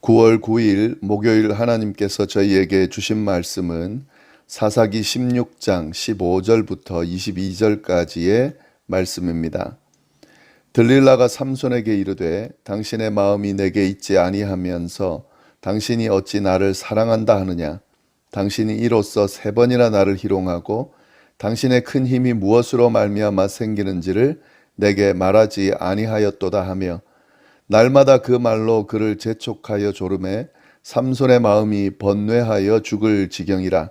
9월 9일 목요일 하나님께서 저희에게 주신 말씀은 사사기 16장 15절부터 22절까지의 말씀입니다. 들릴라가 삼손에게 이르되 당신의 마음이 내게 있지 아니하면서 당신이 어찌 나를 사랑한다 하느냐 당신이 이로써 세 번이나 나를 희롱하고 당신의 큰 힘이 무엇으로 말미암아 생기는지를 내게 말하지 아니하였도다 하며 날마다 그 말로 그를 재촉하여 조름해 삼손의 마음이 번뇌하여 죽을 지경이라.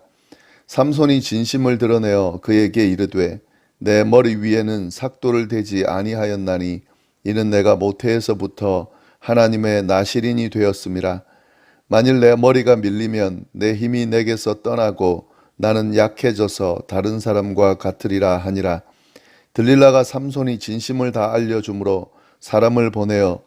삼손이 진심을 드러내어 그에게 이르되 내 머리 위에는 삭도를 대지 아니하였나니 이는 내가 모태에서부터 하나님의 나시린이 되었음이라. 만일 내 머리가 밀리면 내 힘이 내게서 떠나고 나는 약해져서 다른 사람과 같으리라 하니라. 들릴라가 삼손이 진심을 다 알려주므로 사람을 보내어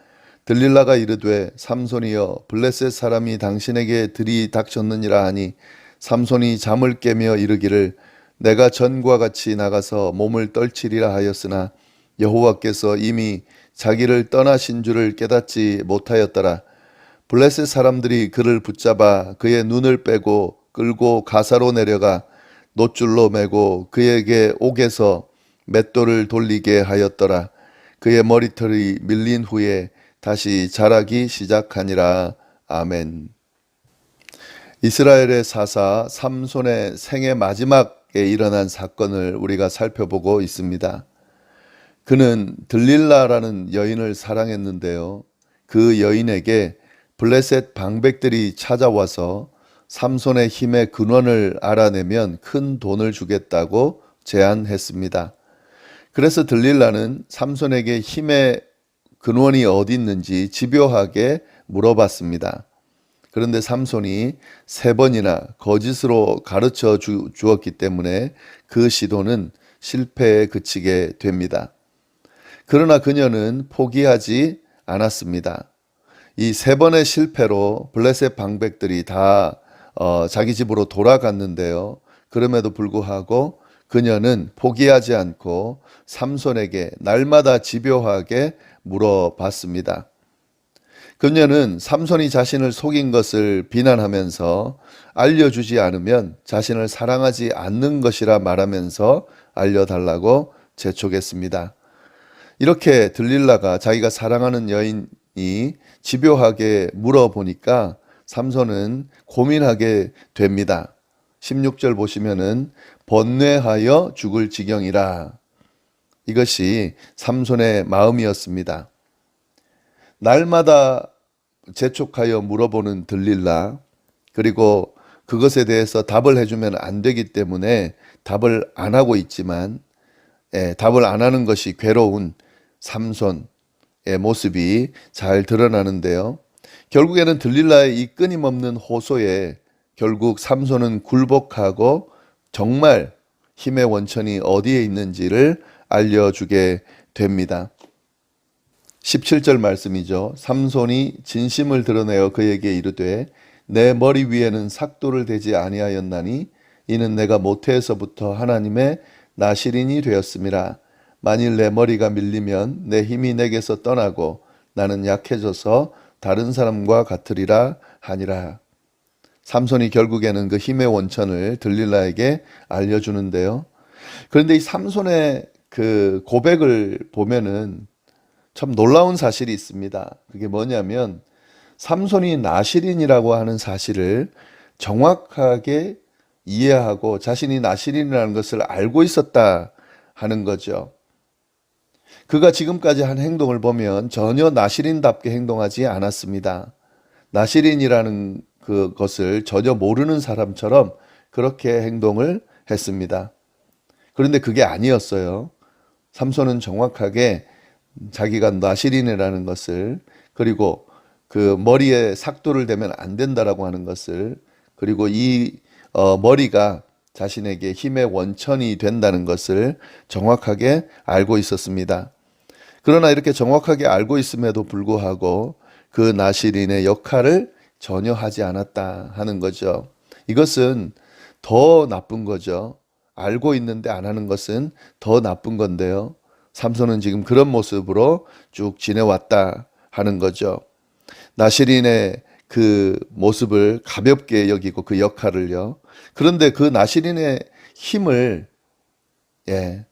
들릴라가 이르되 삼손이여 블레셋 사람이 당신에게 들이닥쳤느니라 하니 삼손이 잠을 깨며 이르기를 내가 전과 같이 나가서 몸을 떨치리라 하였으나 여호와께서 이미 자기를 떠나신 줄을 깨닫지 못하였더라. 블레셋 사람들이 그를 붙잡아 그의 눈을 빼고 끌고 가사로 내려가 노줄로 매고 그에게 옥에서 맷돌을 돌리게 하였더라. 그의 머리털이 밀린 후에 다시 자라기 시작하니라. 아멘. 이스라엘의 사사 삼손의 생애 마지막에 일어난 사건을 우리가 살펴보고 있습니다. 그는 들릴라라는 여인을 사랑했는데요. 그 여인에게 블레셋 방백들이 찾아와서 삼손의 힘의 근원을 알아내면 큰 돈을 주겠다고 제안했습니다. 그래서 들릴라는 삼손에게 힘의 근원이 어디 있는지 집요하게 물어봤습니다. 그런데 삼손이 세 번이나 거짓으로 가르쳐 주, 주었기 때문에 그 시도는 실패에 그치게 됩니다. 그러나 그녀는 포기하지 않았습니다. 이 세 번의 실패로 블레셋 방백들이 다 어, 자기 집으로 돌아갔는데요. 그럼에도 불구하고 그녀는 포기하지 않고 삼손에게 날마다 집요하게 물어봤습니다. 그녀는 삼손이 자신을 속인 것을 비난하면서 알려주지 않으면 자신을 사랑하지 않는 것이라 말하면서 알려달라고 재촉했습니다. 이렇게 들릴라가 자기가 사랑하는 여인이 집요하게 물어보니까 삼손은 고민하게 됩니다. 16절 보시면은 번뇌하여 죽을 지경이라. 이것이 삼손의 마음이었습니다. 날마다 재촉하여 물어보는 들릴라 그리고 그것에 대해서 답을 해주면 안 되기 때문에 답을 안 하고 있지만 예, 답을 안 하는 것이 괴로운 삼손의 모습이 잘 드러나는데요. 결국에는 들릴라의 이 끊임없는 호소에 결국 삼손은 굴복하고 정말 힘의 원천이 어디에 있는지를 알려주게 됩니다. 17절 말씀이죠. 삼손이 진심을 드러내어 그에게 이르되 내 머리 위에는 삭도를 대지 아니하였나니 이는 내가 모태에서부터 하나님의 나시린이 되었음이라 만일 내 머리가 밀리면 내 힘이 내게서 떠나고 나는 약해져서 다른 사람과 같으리라 하니라. 삼손이 결국에는 그 힘의 원천을 들릴라에게 알려주는데요. 그런데 이 삼손의 그 고백을 보면은 참 놀라운 사실이 있습니다. 그게 뭐냐면 삼손이 나시린이라고 하는 사실을 정확하게 이해하고 자신이 나시린이라는 것을 알고 있었다 하는 거죠. 그가 지금까지 한 행동을 보면 전혀 나시린답게 행동하지 않았습니다. 나시린이라는 그것을 전혀 모르는 사람처럼 그렇게 행동을 했습니다. 그런데 그게 아니었어요. 삼손은 정확하게 자기가 나시린이라는 것을 그리고 그 머리에 삭도를 대면 안 된다라고 하는 것을 그리고 이 어, 머리가 자신에게 힘의 원천이 된다는 것을 정확하게 알고 있었습니다. 그러나 이렇게 정확하게 알고 있음에도 불구하고 그 나시린의 역할을 전혀 하지 않았다 하는 거죠. 이것은 더 나쁜 거죠. 알고 있는데 안 하는 것은 더 나쁜 건데요. 삼손은 지금 그런 모습으로 쭉 지내왔다 하는 거죠. 나시린의 그 모습을 가볍게 여기고 그 역할을요. 그런데 그 나시린의 힘을 예,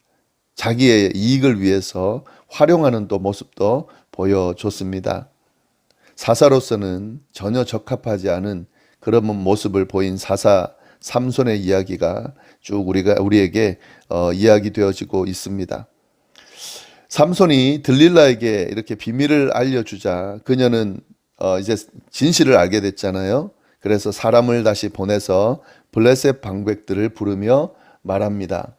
자기의 이익을 위해서 활용하는 또 모습도 보여줬습니다. 사사로서는 전혀 적합하지 않은 그런 모습을 보인 사사 삼손의 이야기가 쭉 우리가 우리에게 어, 이야기 되어지고 있습니다. 삼손이 들릴라에게 이렇게 비밀을 알려주자 그녀는 어, 이제 진실을 알게 됐잖아요. 그래서 사람을 다시 보내서 블레셋 방백들을 부르며 말합니다.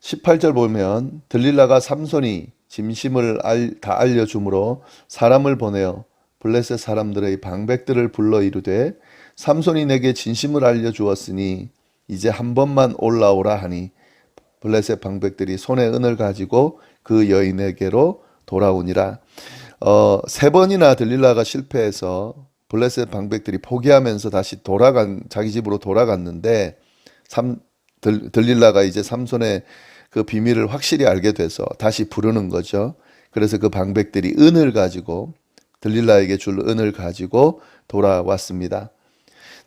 18절 보면 들릴라가 삼손이 짐심을 알, 다 알려주므로 사람을 보내어 블레셋 사람들의 방백들을 불러 이르되 삼손이 내게 진심을 알려 주었으니 이제 한 번만 올라오라 하니 블레셋 방백들이 손에 은을 가지고 그 여인에게로 돌아오니라. 어, 세 번이나 들릴라가 실패해서 블레셋 방백들이 포기하면서 다시 돌아간 자기 집으로 돌아갔는데 삼, 들, 들릴라가 이제 삼손의 그 비밀을 확실히 알게 돼서 다시 부르는 거죠. 그래서 그 방백들이 은을 가지고 들릴라에게 줄 은을 가지고 돌아왔습니다.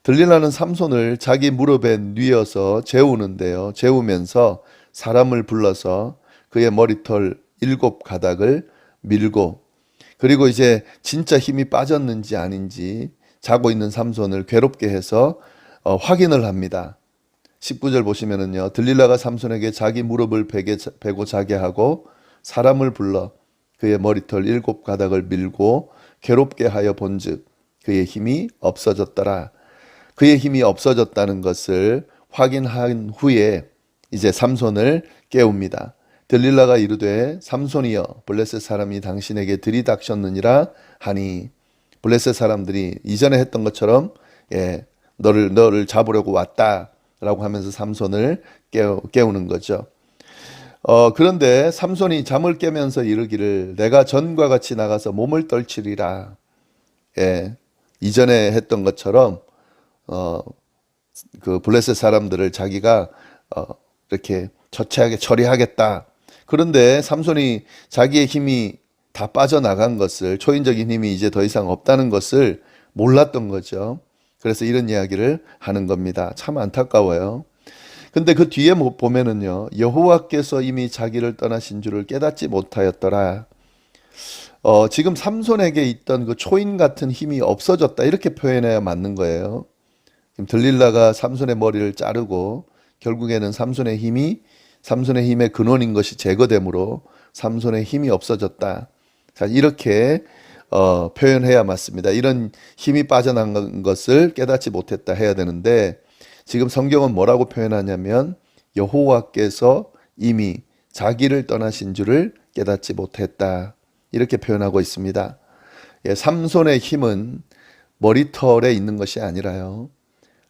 들릴라는 삼손을 자기 무릎에 뉘어서 재우는데요. 재우면서 사람을 불러서 그의 머리털 일곱 가닥을 밀고 그리고 이제 진짜 힘이 빠졌는지 아닌지 자고 있는 삼손을 괴롭게 해서 어, 확인을 합니다. 19절 보시면은요. 들릴라가 삼손에게 자기 무릎을 베게, 베고 자게 하고 사람을 불러 그의 머리털 일곱 가닥을 밀고 괴롭게 하여 본즉 그의 힘이 없어졌더라. 그의 힘이 없어졌다는 것을 확인한 후에 이제 삼손을 깨웁니다. 들릴라가 이르되 삼손이여 블레셋 사람이 당신에게 들이닥쳤느니라 하니 블레셋 사람들이 이전에 했던 것처럼 예, 너를 너를 잡으려고 왔다라고 하면서 삼손을 깨우, 깨우는 거죠. 어, 그런데 삼손이 잠을 깨면서 이르기를 내가 전과 같이 나가서 몸을 떨치리라. 예, 이전에 했던 것처럼 어, 그 블레셋 사람들을 자기가 어, 이렇게 처치하게 처리하겠다. 그런데 삼손이 자기의 힘이 다 빠져나간 것을 초인적인 힘이 이제 더 이상 없다는 것을 몰랐던 거죠. 그래서 이런 이야기를 하는 겁니다. 참 안타까워요. 근데 그 뒤에 뭐 보면은요. 여호와께서 이미 자기를 떠나신 줄을 깨닫지 못하였더라. 어, 지금 삼손에게 있던 그 초인 같은 힘이 없어졌다. 이렇게 표현해야 맞는 거예요. 들릴라가 삼손의 머리를 자르고 결국에는 삼손의 힘이 삼손의 힘의 근원인 것이 제거되므로 삼손의 힘이 없어졌다. 자, 이렇게 어, 표현해야 맞습니다. 이런 힘이 빠져나간 것을 깨닫지 못했다 해야 되는데 지금 성경은 뭐라고 표현하냐면 여호와께서 이미 자기를 떠나신 줄을 깨닫지 못했다. 이렇게 표현하고 있습니다. 예, 삼손의 힘은 머리털에 있는 것이 아니라요.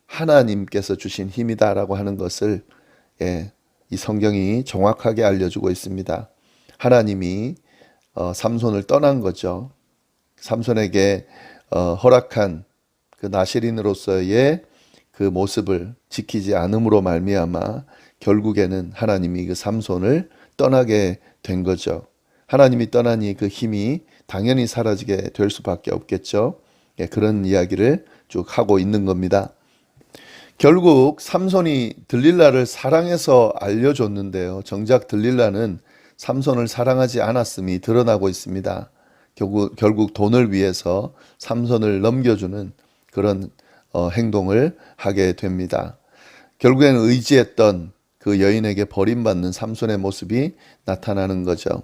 하나님께서 주신 힘이다라고 하는 것을 예, 이 성경이 정확하게 알려주고 있습니다. 하나님이 어, 삼손을 떠난 거죠. 삼손에게 어, 허락한 그 나시린으로서의 그 모습을 지키지 않음으로 말미암아 결국에는 하나님이 그 삼손을 떠나게 된 거죠. 하나님이 떠나니 그 힘이 당연히 사라지게 될 수밖에 없겠죠. 예, 그런 이야기를 쭉 하고 있는 겁니다. 결국 삼손이 들릴라를 사랑해서 알려줬는데요. 정작 들릴라는 삼손을 사랑하지 않았음이 드러나고 있습니다. 결국, 결국 돈을 위해서 삼손을 넘겨주는 그런 어, 행동을 하게 됩니다. 결국에는 의지했던 그 여인에게 버림받는 삼손의 모습이 나타나는 거죠.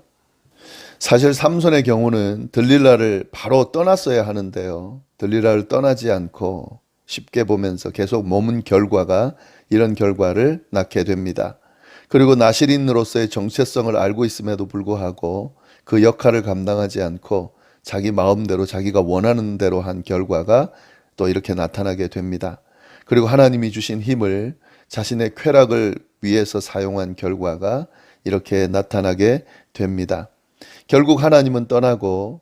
사실 삼손의 경우는 들릴라를 바로 떠났어야 하는데요. 들릴라를 떠나지 않고 쉽게 보면서 계속 머문 결과가 이런 결과를 낳게 됩니다. 그리고 나시린으로서의 정체성을 알고 있음에도 불구하고 그 역할을 감당하지 않고 자기 마음대로 자기가 원하는 대로 한 결과가 또 이렇게 나타나게 됩니다. 그리고 하나님이 주신 힘을 자신의 쾌락을 위해서 사용한 결과가 이렇게 나타나게 됩니다. 결국 하나님은 떠나고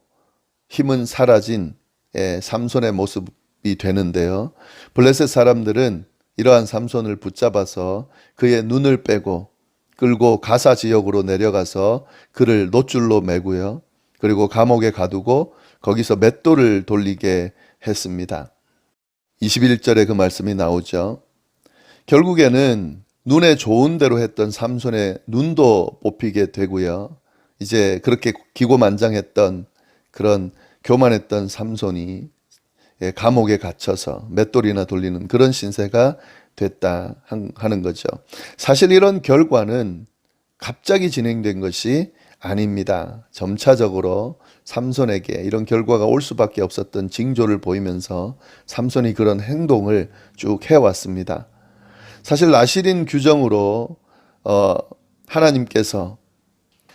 힘은 사라진 예, 삼손의 모습이 되는데요. 블레셋 사람들은 이러한 삼손을 붙잡아서 그의 눈을 빼고 끌고 가사 지역으로 내려가서 그를 노줄로 매고요. 그리고 감옥에 가두고 거기서 맷돌을 돌리게 했습니다. 21절에 그 말씀이 나오죠. 결국에는 눈에 좋은 대로 했던 삼손의 눈도 뽑히게 되고요. 이제 그렇게 기고만장했던 그런 교만했던 삼손이 예, 감옥에 갇혀서 맷돌이나 돌리는 그런 신세가 됐다 한- 하는 거죠. 사실 이런 결과는 갑자기 진행된 것이 아닙니다. 점차적으로 삼손에게 이런 결과가 올 수밖에 없었던 징조를 보이면서 삼손이 그런 행동을 쭉 해왔습니다. 사실 나시린 규정으로 어, 하나님께서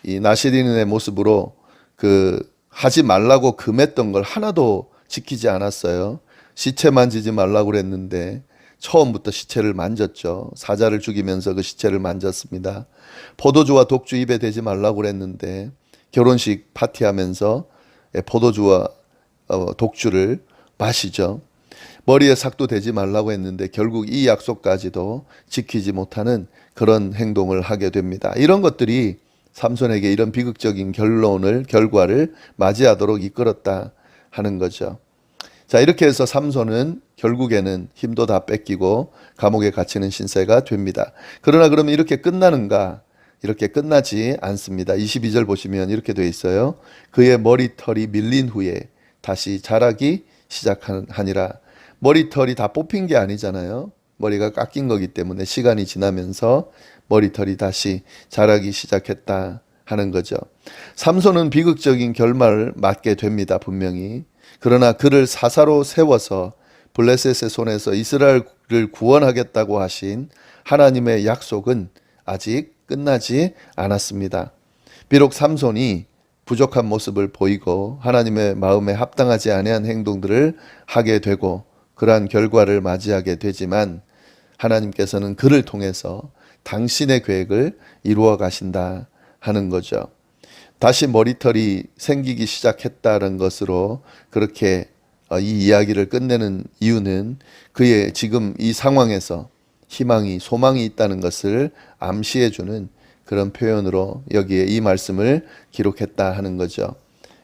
이 나시린의 모습으로 그 하지 말라고 금했던 걸 하나도 지키지 않았어요. 시체 만지지 말라고 그랬는데 처음부터 시체를 만졌죠. 사자를 죽이면서 그 시체를 만졌습니다. 포도주와 독주 입에 대지 말라고 그랬는데 결혼식 파티하면서 예, 포도주와 어, 독주를 마시죠. 머리에 삭도 대지 말라고 했는데 결국 이 약속까지도 지키지 못하는 그런 행동을 하게 됩니다. 이런 것들이 삼손에게 이런 비극적인 결론을 결과를 맞이하도록 이끌었다 하는 거죠. 자, 이렇게 해서 삼손은 결국에는 힘도 다 뺏기고 감옥에 갇히는 신세가 됩니다. 그러나 그러면 이렇게 끝나는가? 이렇게 끝나지 않습니다. 22절 보시면 이렇게 되어 있어요. 그의 머리털이 밀린 후에 다시 자라기 시작하니라. 머리털이 다 뽑힌 게 아니잖아요. 머리가 깎인 거기 때문에 시간이 지나면서 머리털이 다시 자라기 시작했다 하는 거죠. 삼손은 비극적인 결말을 맞게 됩니다. 분명히. 그러나 그를 사사로 세워서 블레셋의 손에서 이스라엘을 구원하겠다고 하신 하나님의 약속은 아직 끝나지 않았습니다. 비록 삼손이 부족한 모습을 보이고 하나님의 마음에 합당하지 아니한 행동들을 하게 되고 그러한 결과를 맞이하게 되지만 하나님께서는 그를 통해서 당신의 계획을 이루어 가신다 하는 거죠. 다시 머리털이 생기기 시작했다는 것으로 그렇게 어, 이 이야기를 끝내는 이유는 그의 지금 이 상황에서 희망이 소망이 있다는 것을 암시해 주는 그런 표현으로 여기에 이 말씀을 기록했다 하는 거죠.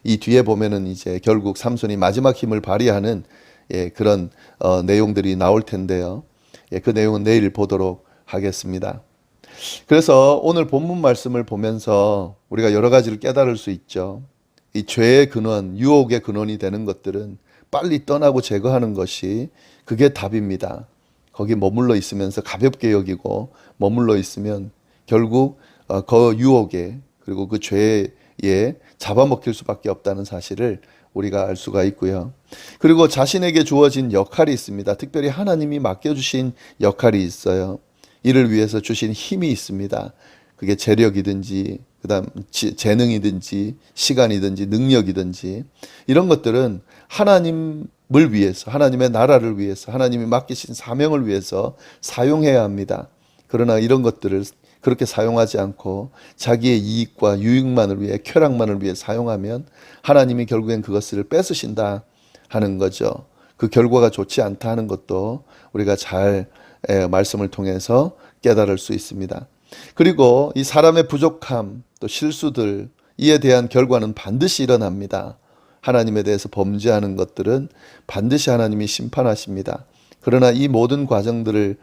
이 뒤에 보면은 이제 결국 삼손이 마지막 힘을 발휘하는 예, 그런 어, 내용들이 나올 텐데요. 예, 그 내용은 내일 보도록 하겠습니다. 그래서 오늘 본문 말씀을 보면서 우리가 여러 가지를 깨달을 수 있죠. 이 죄의 근원, 유혹의 근원이 되는 것들은 빨리 떠나고 제거하는 것이 그게 답입니다. 거기 머물러 있으면서 가볍게 여기고 머물러 있으면 결국 어, 그 유혹에 그리고 그 죄에 잡아먹힐 수밖에 없다는 사실을 우리가 알 수가 있고요. 그리고 자신에게 주어진 역할이 있습니다. 특별히 하나님이 맡겨주신 역할이 있어요. 이를 위해서 주신 힘이 있습니다. 그게 재력이든지, 그 다음 재능이든지, 시간이든지, 능력이든지, 이런 것들은 하나님 을 위해서, 하나님의 나라를 위해서, 하나님이 맡기신 사명을 위해서 사용해야 합니다. 그러나 이런 것들을 그렇게 사용하지 않고 자기의 이익과 유익만을 위해, 쾌락만을 위해 사용하면 하나님이 결국엔 그것을 뺏으신다 하는 거죠. 그 결과가 좋지 않다 하는 것도 우리가 잘 예, 말씀을 통해서 깨달을 수 있습니다. 그리고 이 사람의 부족함, 또 실수들, 이에 대한 결과는 반드시 일어납니다. 하나님에 대해서 범죄하는 것들은 반드시 하나님이 심판하십니다. 그러나 이 모든 과정들을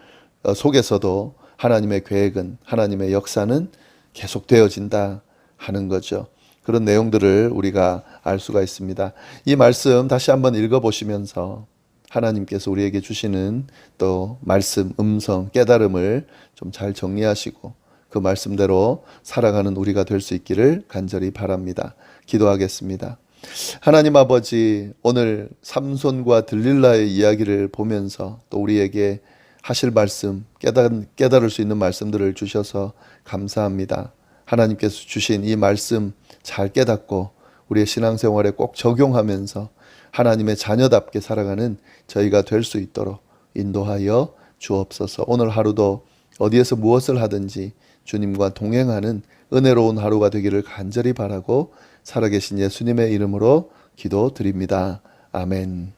어, 속에서도 하나님의 계획은, 하나님의 역사는 계속되어진다 하는 거죠. 그런 내용들을 우리가 알 수가 있습니다. 이 말씀 다시 한번 읽어 보시면서 하나님께서 우리에게 주시는 또 말씀, 음성, 깨달음을 좀 잘 정리하시고 그 말씀대로 살아가는 우리가 될 수 있기를 간절히 바랍니다. 기도하겠습니다. 하나님 아버지, 오늘 삼손과 들릴라의 이야기를 보면서 또 우리에게 하실 말씀, 깨달, 깨달 을 수 있는 말씀들을 주셔서 감사합니다. 하나님께서 주신 이 말씀 잘 깨닫고 우리의 신앙생활에 꼭 적용하면서 하나님의 자녀답게 살아가는 저희가 될 수 있도록 인도하여 주옵소서. 오늘 하루도 어디에서 무엇을 하든지 주님과 동행하는 은혜로운 하루가 되기를 간절히 바라고 살아계신 예수님의 이름으로 기도드립니다. 아멘.